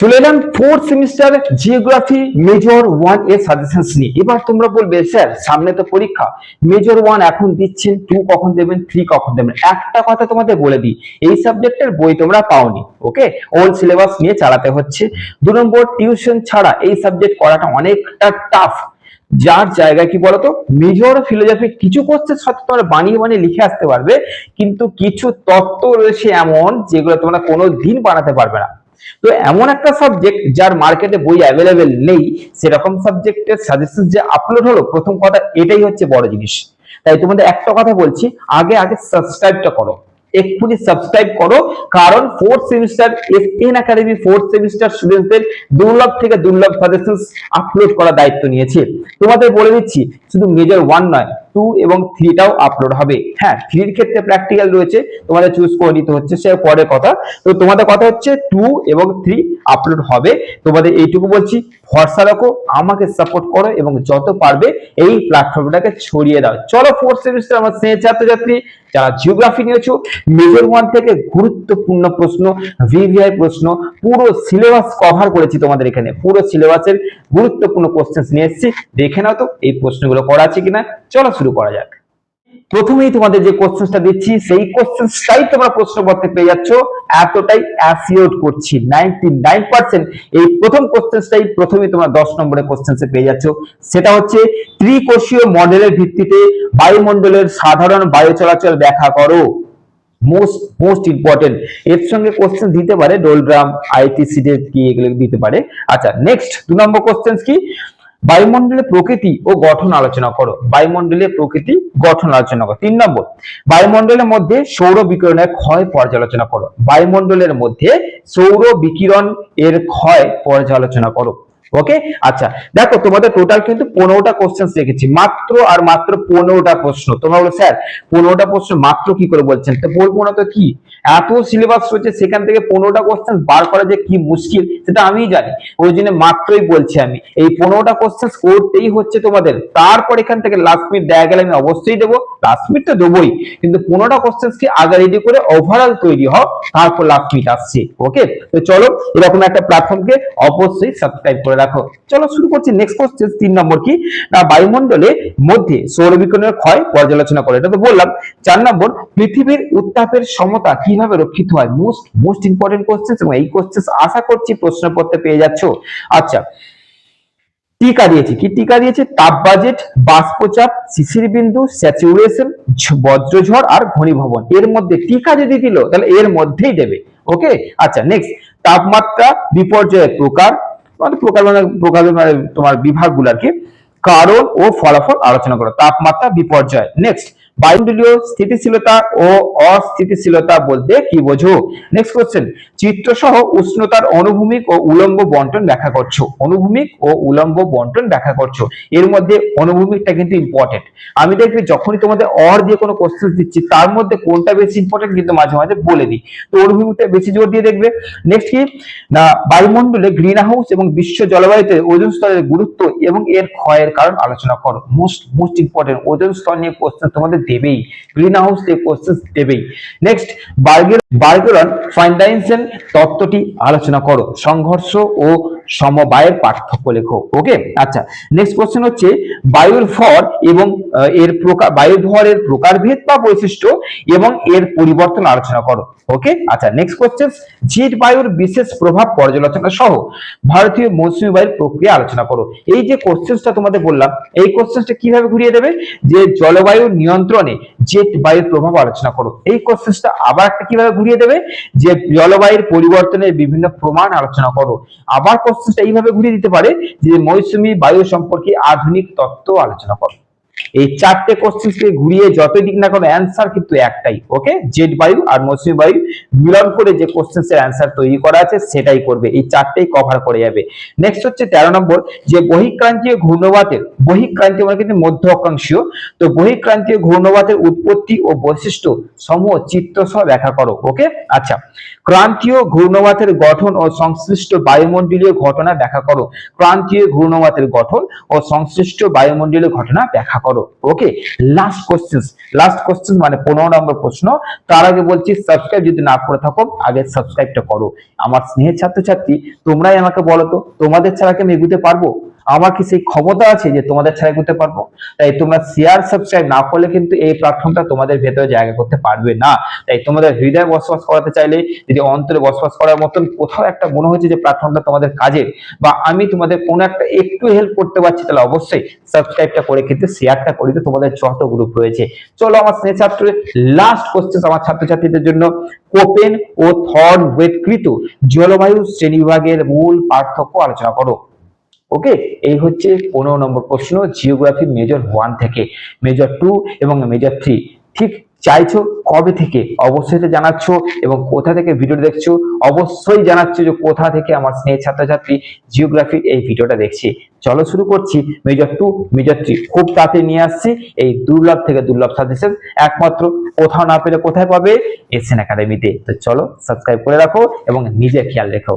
চলে এলাম fourth semester geography major ওয়ানের সাজেশন নিয়ে। এবার তোমরা বলবে, স্যার, সামনে তো পরীক্ষা। মেজর ওয়ান এখন দিচ্ছেন টু কখন দেবেন থ্রি কখন দেবেন? একটা কথা তোমাদের বলে দিই, এই সাবজেক্টের বই তোমরা পাওনি ওকে ওল্ড সিলেবাস নিয়ে চালাতে হচ্ছে। দু নম্বর টিউশন ছাড়া এই সাবজেক্ট করাটা অনেকটা টাফ যার জায়গায় কি বলতো? মেজর ফিলোসফি কিছু কোর্সের সাথে তোমরা বানিয়ে বানিয়ে লিখে আসতে পারবে, কিন্তু কিছু তত্ত্ব রয়েছে এমন যেগুলো তোমরা কোনো দিন বানাতে পারবে না। তো এমন একটা সাবজেক্ট যার মার্কেটে বই অ্যাভেলেবেল নেই, সেরকম সাবজেক্টের সাজেশন যে আপলোড হলো, প্রথম কথা এটাই হচ্ছে বড় জিনিস। তাই তোমাদের একটা কথা বলছি, আগে আগে সাবস্ক্রাইবটা করো। এক্ষুনি সাবস্ক্রাইব করো, কারণ fourth semester S N academy fourth semester স্টুডেন্টদের দুর্লভ থেকে দুর্লভ সাজেশন আপলোড করার দায়িত্ব নিয়েছে। তোমাদের বলে দিচ্ছি, শুধু মেজর ওয়ান নয় টু এবং থ্রিটাও আপলোড হবে। হ্যাঁ থ্রির ক্ষেত্রে প্র্যাকটিক্যাল রয়েছে, তোমাদের চুজ করে নিতে হচ্ছে, সে পরের কথা। তো তোমাদের কথা হচ্ছে টু এবং থ্রি আপলোড হবে। তোমাদের এইটুকু বলছি, ভরসা রাখো, আমাকে সাপোর্ট করো এবং যত পারবে এই প্ল্যাটফর্মটাকে ছড়িয়ে দাও। চলো ফোর্থ সেমিস্টার আমার স্নেহ ছাত্রছাত্রী, যারা জিওগ্রাফি নিয়েছো মেজর ওয়ান থেকে গুরুত্বপূর্ণ প্রশ্ন ভিভিআই প্রশ্ন, পুরো সিলেবাস কভার করেছি তোমাদের এখানে। পুরো সিলেবাসের গুরুত্বপূর্ণ কোশ্চেন নিয়ে এসেছি। দেখে নাও তো এই প্রশ্নগুলো করা আছে কিনা। চলো শুরু করা যাক। প্রথমেই তোমাদের যে কোশ্চেনটা দিচ্ছি, সেই কোশ্চেনটাই তোমরা প্রশ্নপত্রে পেয়ে যাচ্ছ। এতটাই অ্যাসিওর করছি নাইনটি নাইন পার্সেন্ট এই প্রথম কোশ্চেনটাই প্রথমে তোমরা দশ নম্বরের কোশ্চেন্সে পেয়ে যাচ্ছ। সেটা হচ্ছে, ত্রিকোষীয় মডেলের ভিত্তিতে বায়ুমণ্ডলের সাধারণ বায়ু চলাচল ব্যাখ্যা করো। মোস্ট মোস্ট ইম্পর্টেন্ট এর সঙ্গে কোশ্চেন দিতে পারে ডোলগ্রাম আইটিসি কি এগুলো দিতে পারে। আচ্ছা নেক্সট দু নম্বর কোশ্চেন কি? বায়ুমণ্ডলের প্রকৃতি ও গঠন আলোচনা করো। বায়ুমণ্ডলের প্রকৃতি, গঠন আলোচনা করো। তিন নম্বর, বায়ুমণ্ডলের মধ্যে সৌর বিকিরণের ক্ষয় পর্যালোচনা করো। বায়ুমণ্ডলের মধ্যে সৌর বিকিরণ এর ক্ষয় পর্যালোচনা করো। ওকে আচ্ছা দেখো তোমাদের টোটাল কিন্তু পনেরোটা কোশ্চেন রেখেছি। মাত্র আর মাত্র পনেরোটা প্রশ্ন। তোমরা বলো, স্যার, পনেরোটা প্রশ্ন মাত্র কি করে বলছেন? তো বলব না তো কি? এত সিলেবাস রয়েছে, সেখান থেকে পনেরোটা কোশ্চেন বার করা যে কি মুশকিল, সেটা আমিই জানি। ওই জন্য মাত্রই বলছি আমি, এই পনেরোটা কোশ্চেন করতেই হচ্ছে তোমাদের। তারপর এখান থেকে লাস্ট মিনিট দেখা গেলে আমি অবশ্যই দেবো। লাস্ট মিনিট তো দেবোই, কিন্তু পনেরোটা কোশ্চেন কি আগে রেডি করে ওভারঅল তৈরি হও, তারপর লাস্ট মিনিট আসছে। ওকে তো চলো, এরকম একটা প্ল্যাটফর্মকে অবশ্যই সাবস্ক্রাইব করে রাখো চলো শুরু করছি। নেক্সট কোশ্চেন তিন নম্বর কি? না, বায়ুমণ্ডলে মধ্যে সৌর বিকিরণের ক্ষয় পর্যালোচনা করে। এটা তো বললাম। চার নম্বর, পৃথিবীর উত্তাপের সমতা কীভাবে রক্ষিত হয়? মোস্ট মোস্ট ইম্পর্টেন্ট কোশ্চেন এবং এই কোশ্চেন আশা করছি প্রশ্নপত্রে পেয়ে যাচ্ছ। আচ্ছা টিকা দিয়েছে। কি টিকা দিয়েছে? তাপ বাজেট, বাষ্পচাপ, শিশির বিন্দু, স্যাচুরেশন বজ্রঝড় আর ঘনীভবন। এর মধ্যে টিকা যদি দিল, তাহলে এর মধ্যেই দেবে। ওকে আচ্ছা নেক্সট তাপমাত্রা, বিপর্যয়ের প্রকার মানে প্রকার মানে তোমার বিভাগগুলো আর কি, কারণ ও ফলাফল আলোচনা করো, তাপমাত্রা বিপর্যয়। নেক্সট বায়ুমণ্ডলীয় স্থিতিশীলতা ও অস্থিতিশীলতা বলতে কি বোঝো? নেক্সট কোশ্চেন চিত্র সহ উষ্ণতার অনুভূমিক ও উলম্ব বন্টন ব্যাখ্যা করছ। অনুভূমিক ও উলম্ব বন্টন ব্যাখ্যা করছ। এর মধ্যে অনুভূমিকটা কিন্তু ইম্পর্টেন্ট আমি দেখবি যখনই তোমাদের অর দিয়ে কোনো কোশ্চেন দিচ্ছি, তার মধ্যে কোনটা বেশি ইম্পর্টেন্ট কিন্তু মাঝে মাঝে বলে দিই। তো অনুভূমিকটা বেশি জোর দিয়ে দেখবে। নেক্সট কি? না, বায়ুমণ্ডলে গ্রিন হাউস এবং বিশ্ব জলবায়ুতে ওজন স্তরের গুরুত্ব এবং এর ক্ষয়ের কারণ আলোচনা করো। মোস্ট মোস্ট ইম্পর্টেন্ট ওজন স্তর নিয়ে কোশ্চেন তোমাদের দেবেই গ্রিন হাউস কোশ্চেন দেবেই। নেক্সট বার্গের বার্গেরন ফাইন্ডাইনসেন তত্ত্বটি আলোচনা করো। সংঘর্ষ ও সমবায়ের পার্থক্য লেখো। ওকে আচ্ছা নেক্সট কোশ্চেন হচ্ছে, বায়ুর ভর এবং এর প্রকার বায়ুর ভরের প্রকারভেদ বা বৈশিষ্ট্য এবং এর পরিবর্তন আলোচনা করো। ওকে আচ্ছা নেক্সট কোশ্চেন জেট বায়ুর বিশেষ প্রভাব পর্যালোচনা সহ ভারতীয় মৌসুমী বায়ুর প্রক্রিয়া আলোচনা করো। এই যে কোশ্চেনটা তোমাদের বললাম, এই কোশ্চেনটা কীভাবে ঘুরিয়ে দেবে? যে জলবায়ু নিয়ন্ত্রণে জেট বায়ুর প্রভাব আলোচনা করো। এই কোশ্চেনটা আবার একটা কীভাবে ঘুরিয়ে দেবে? যে জলবায়ুর পরিবর্তনের বিভিন্ন প্রমাণ আলোচনা করো। আবার কোশ্চেনটা এইভাবে ঘুরিয়ে দিতে পারে যে মৌসুমী বায়ু সম্পর্কে আধুনিক তত্ত্ব আলোচনা করো। এই চারটে কোশ্চেন কে ঘুরিয়ে যতই দিক না কোনো অ্যান্সার কিন্তু একটাই ওকে জেট বায়ু আর মৌসুমী বায়ু মিলন করে যে কোশ্চেন এর অ্যান্সার তৈরি করা আছে সেটাই করবে, এই চারটেই কভার করে যাবে। নেক্সট হচ্ছে তেরো নম্বর, যে বহিঃক্রান্তীয় ঘূর্ণবাতের, বহিঃক্রান্তীয় মানে কিন্তু মধ্য অক্ষাংশীয়, তো বহিঃক্রান্তীয় ঘূর্ণবাতের উৎপত্তি ও বৈশিষ্ট্য সমূহ চিত্র সহ ব্যাখ্যা করো ওকে আচ্ছা ক্রান্তীয় ঘূর্ণবাতের গঠন ও সংশ্লিষ্ট বায়ুমণ্ডলীয় ঘটনা ব্যাখ্যা করো। ক্রান্তীয় ঘূর্ণবাতের গঠন ও সংশ্লিষ্ট বায়ুমণ্ডলীয় ঘটনা ব্যাখ্যা করো। করো। Okay last question last question মানে পনেরো নম্বর প্রশ্ন। তার আগে বলছি সাবস্ক্রাইব যদি না করে থাকো, আগে সাবস্ক্রাইবটা করো। আমার স্নেহের ছাত্রছাত্রী, তোমরাই আমাকে বলো তো, তোমাদের ছাড়া কি আমি এগুতে পারব? আমার কি সেই ক্ষমতা আছে যে তোমাদের ছাড়া করতে পারব? তাই তোমরা শেয়ার সাবস্ক্রাইব না করলে কিন্তু এই প্ল্যাটফর্মটা তোমাদের ভেতরে জায়গা করতে পারবে না। তাই তোমাদের হৃদয় বসবাস করাতে চাইলে, যদি অন্তরে বসবাস করার মতন কোথাও একটা মনে হচ্ছে যে প্ল্যাটফর্মটা তোমাদের কাজের বা আমি তোমাদের কোনো একটা একটু হেল্প করতে পারছি, তাহলে অবশ্যই সাবস্ক্রাইবটা করে কিন্তু শেয়ারটা করে দিতে তোমাদের যত গ্রুপ রয়েছে। চলো আমার স্নেহ ছাত্রের লাস্ট কোশ্চেন আমার ছাত্রছাত্রীদের জন্য। কোপেন ও থর্ড ওয়েটকৃত জলবায়ু শ্রেণীবিভাগের মূল পার্থক্য আলোচনা করো। ওকে এই হচ্ছে পনেরো নম্বর প্রশ্ন জিওগ্রাফি মেজর ওয়ান থেকে মেজর টু এবং মেজর থ্রি ঠিক চাইছো? কবে থেকে? অবশ্যই জানাচ্ছ এবং কোথা থেকে ভিডিও দেখছ? অবশ্যই জানাচ্ছ যে কোথা থেকে আমার স্নেহ ছাত্রছাত্রী জিওগ্রাফির এই ভিডিওটা দেখছি। চলো শুরু করছি। মেজর টু মেজর থ্রি খুব তাড়াতাড়ি নিয়ে আসছি। এই দুর্লভ থেকে দুর্লভ সাজেশন একমাত্র কোথাও না পেলে কোথায় পাবে? এসএন একাডেমিতে তো। চলো সাবস্ক্রাইব করে রাখো এবং নিজে খেয়াল রেখো।